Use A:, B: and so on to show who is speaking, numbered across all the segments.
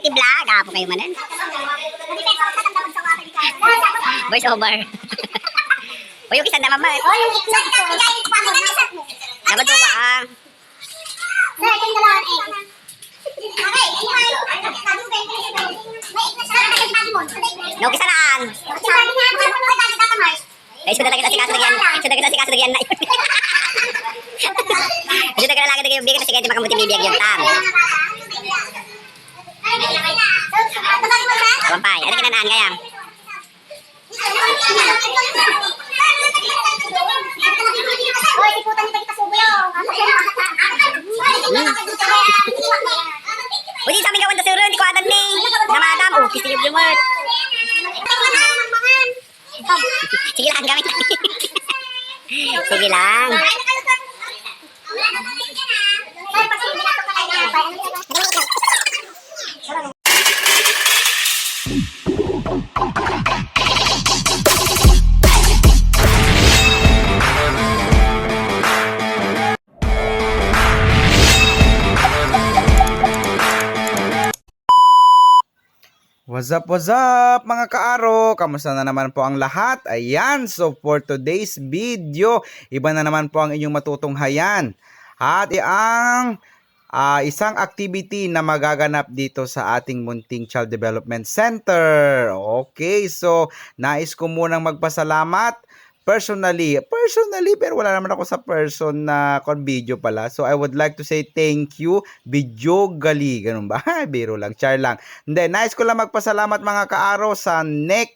A: variety vlog. Apo kayo manan. Voice over. o yung isa naman ba?
B: Oh, yung itlog ko.
A: Dapat po ba ah?
B: Na.
A: No, kisa naan. Eh, sudah lagi nasi kaso lagi yan. Sudah lagi nasi kaso lagi yan na yun. Sudah lagi lagi yung bigyan kasi kaya di makamuti bibiyag yung tam. Wampay, ano kinanaan kaya?
B: Hoy, si puta ni Pagita Subo
A: Uy, sa amin gawan na suro, hindi ko adan ni. Namadam, oh, kisi yung lumot. Sige lang, gamit lang. Sige lang.
C: What's up, what's up mga kaaro? Kamusta na naman po ang lahat? Ayan, so for today's video, iba na naman po ang inyong matutunghayan. At ang ah, isang activity na magaganap dito sa ating Munting Child Development Center. Okay, so nais ko munang magpasalamat personally, personally, pero wala naman ako sa person na kon video pala. So, I would like to say thank you, Video Gali. Ganun ba? Biro lang, char lang. Hindi, nice ko lang magpasalamat mga kaaro sa NEC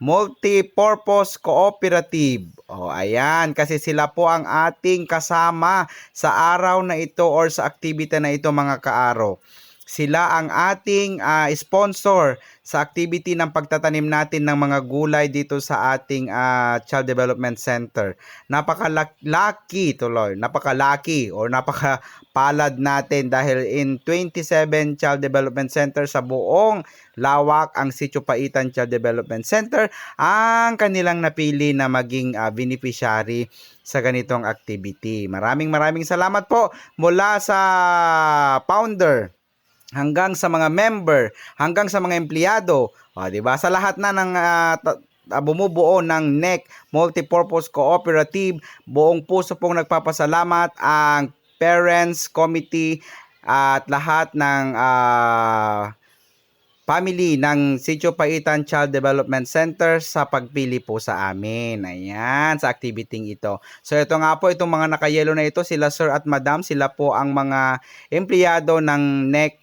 C: Multipurpose Cooperative. O, ayan, kasi sila po ang ating kasama sa araw na ito or sa activity na ito mga kaaro. Sila ang ating ah, sponsor sa activity ng pagtatanim natin ng mga gulay dito sa ating ah, Child Development Center. Napakalaki tuloy, napakalaki or napakapalad natin dahil in 27 Child Development Center sa buong lawak ang Sitio Paitan Child Development Center ang kanilang napili na maging ah, beneficiary sa ganitong activity. Maraming maraming salamat po mula sa founder hanggang sa mga member, hanggang sa mga empleyado, o, 'di ba? Sa lahat na ng ta- ah, bumubuo ng NEC Multipurpose Cooperative, buong puso pong nagpapasalamat ang parents committee at lahat ng ah, family ng Sitio Paitan Child Development Center sa pagpili po sa amin. Ayan, sa activity ito. So ito nga po, itong mga nakayelo na ito, sila sir at madam, sila po ang mga empleyado ng NEC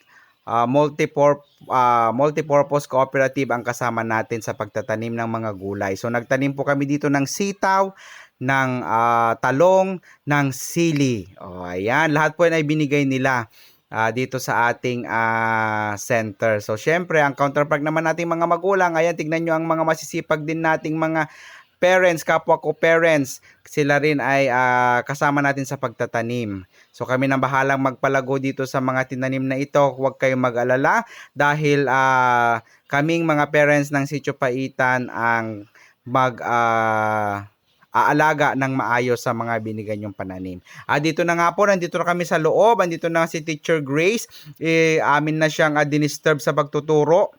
C: uh, multipur- ah, multipurpose cooperative ang kasama natin sa pagtatanim ng mga gulay. So nagtanim po kami dito ng sitaw, ng ah, talong, ng sili. O ayan, lahat po yan ay binigay nila ah, dito sa ating ah, center. So syempre, ang counterpart naman nating mga magulang, ayan tignan nyo ang mga masisipag din nating mga parents, kapwa ko parents, sila rin ay ah, kasama natin sa pagtatanim. So kami nang bahalang magpalago dito sa mga tinanim na ito. Huwag kayong mag-alala dahil ah, kaming mga parents ng Sitio Paitan ang mag ah, aalaga ng maayos sa mga binigay yung pananim. Ah, dito na nga po, nandito na kami sa loob. Andito na si Teacher Grace. Eh, amin na siyang uh, dinisturb sa pagtuturo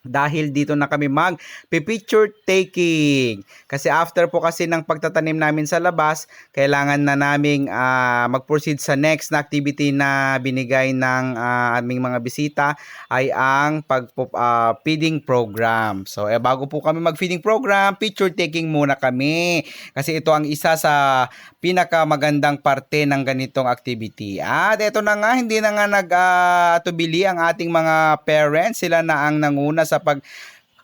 C: dahil dito na kami mag picture taking. Kasi after po kasi ng pagtatanim namin sa labas kailangan na naming ah, mag-proceed sa next na activity na binigay ng ah, aming mga bisita ay ang pag ah, feeding program. So eh, bago po kami mag feeding program picture taking muna kami. Kasi ito ang isa sa pinakamagandang parte ng ganitong activity. At ito na nga hindi na nga nag-atubili ang ating mga parents. Sila na ang nanguna sa pag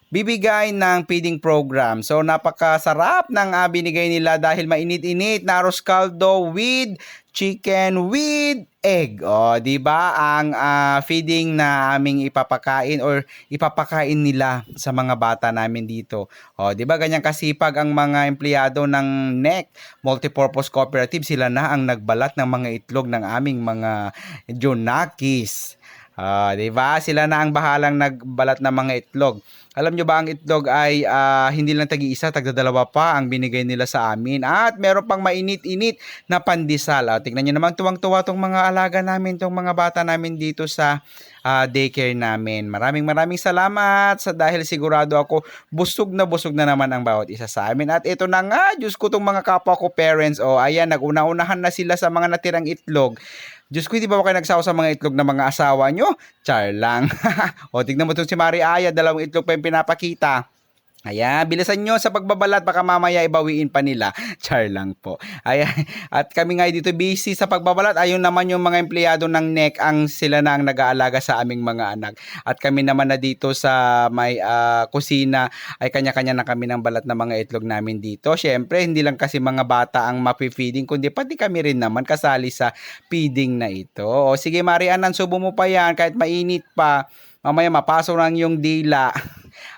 C: bibigay ng feeding program. So napakasarap ng ah, binigay nila dahil mainit-init na arroz caldo with chicken with egg. O, 'di ba? Ang ah, feeding na aming ipapakain or ipapakain nila sa mga bata namin dito. O, 'di ba? Ganyan kasipag ang mga empleyado ng NEC Multipurpose Cooperative, sila na ang nagbalat ng mga itlog ng aming mga Jonakis. Ah, 'di ba? Sila na ang bahalang nagbalat ng mga itlog. Alam nyo ba ang itlog ay ah, hindi lang tagi-isa, tagdadalawa pa ang binigay nila sa amin. At meron pang mainit-init na pandesal. Ah, tingnan nyo naman tuwang-tuwa tong mga alaga namin, tong mga bata namin dito sa ah, daycare namin. Maraming maraming salamat sa dahil sigurado ako busog na busog na naman ang bawat isa sa amin. At ito na nga, Diyos ko tong mga kapwa ko parents. O ayan, naguna-unahan na sila sa mga natirang itlog. Diyos ko, hindi ba kayo nagsawa sa mga itlog ng mga asawa nyo? Char lang. o, tignan mo itong si Mari Aya, dalawang itlog pa yung pinapakita. Ayan, bilisan nyo sa pagbabalat, baka mamaya ibawiin pa nila. Char lang po. Ayan, at kami nga dito busy sa pagbabalat. Ayun naman yung mga empleyado ng NEC ang sila na ang nag-aalaga sa aming mga anak. At kami naman na dito sa may ah, kusina ay kanya-kanya na kami ng balat ng mga itlog namin dito. Syempre, hindi lang kasi mga bata ang mapifeeding, kundi pati kami rin naman kasali sa feeding na ito. O sige, Marianan, subo mo pa yan kahit mainit pa. Mamaya mapasok lang yung dila.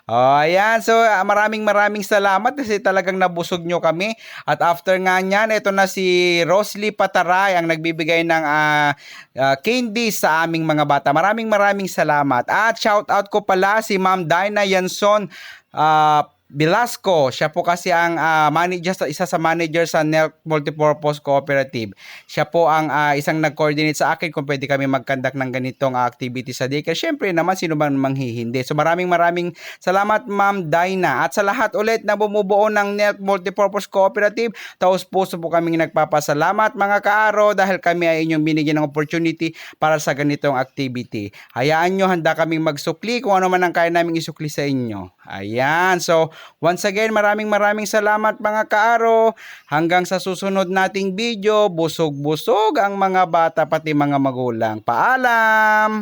C: Oh, ayan. So, ah, maraming maraming salamat kasi talagang nabusog nyo kami. At after nga niyan, ito na si Rosly Pataray ang nagbibigay ng ah, ah, candies sa aming mga bata. Maraming maraming salamat. At shout out ko pala si Ma'am Dinah Yanson ah, Velasco, siya po kasi ang ah, manager sa isa sa manager sa NELC Multipurpose Cooperative. Siya po ang ah, isang nag-coordinate sa akin kung pwede kami mag-conduct ng ganitong ah, activity sa daycare. Syempre naman sino man manghihindi. So maraming maraming salamat Ma'am Dinah at sa lahat ulit na bumubuo ng NELC Multipurpose Cooperative. Taos puso po kaming nagpapasalamat mga kaaro dahil kami ay inyong binigyan ng opportunity para sa ganitong activity. Hayaan nyo handa kaming magsukli kung ano man ang kaya naming isukli sa inyo. Ayan. So, once again, maraming maraming salamat mga kaaro. Hanggang sa susunod nating video, busog-busog ang mga bata pati mga magulang. Paalam!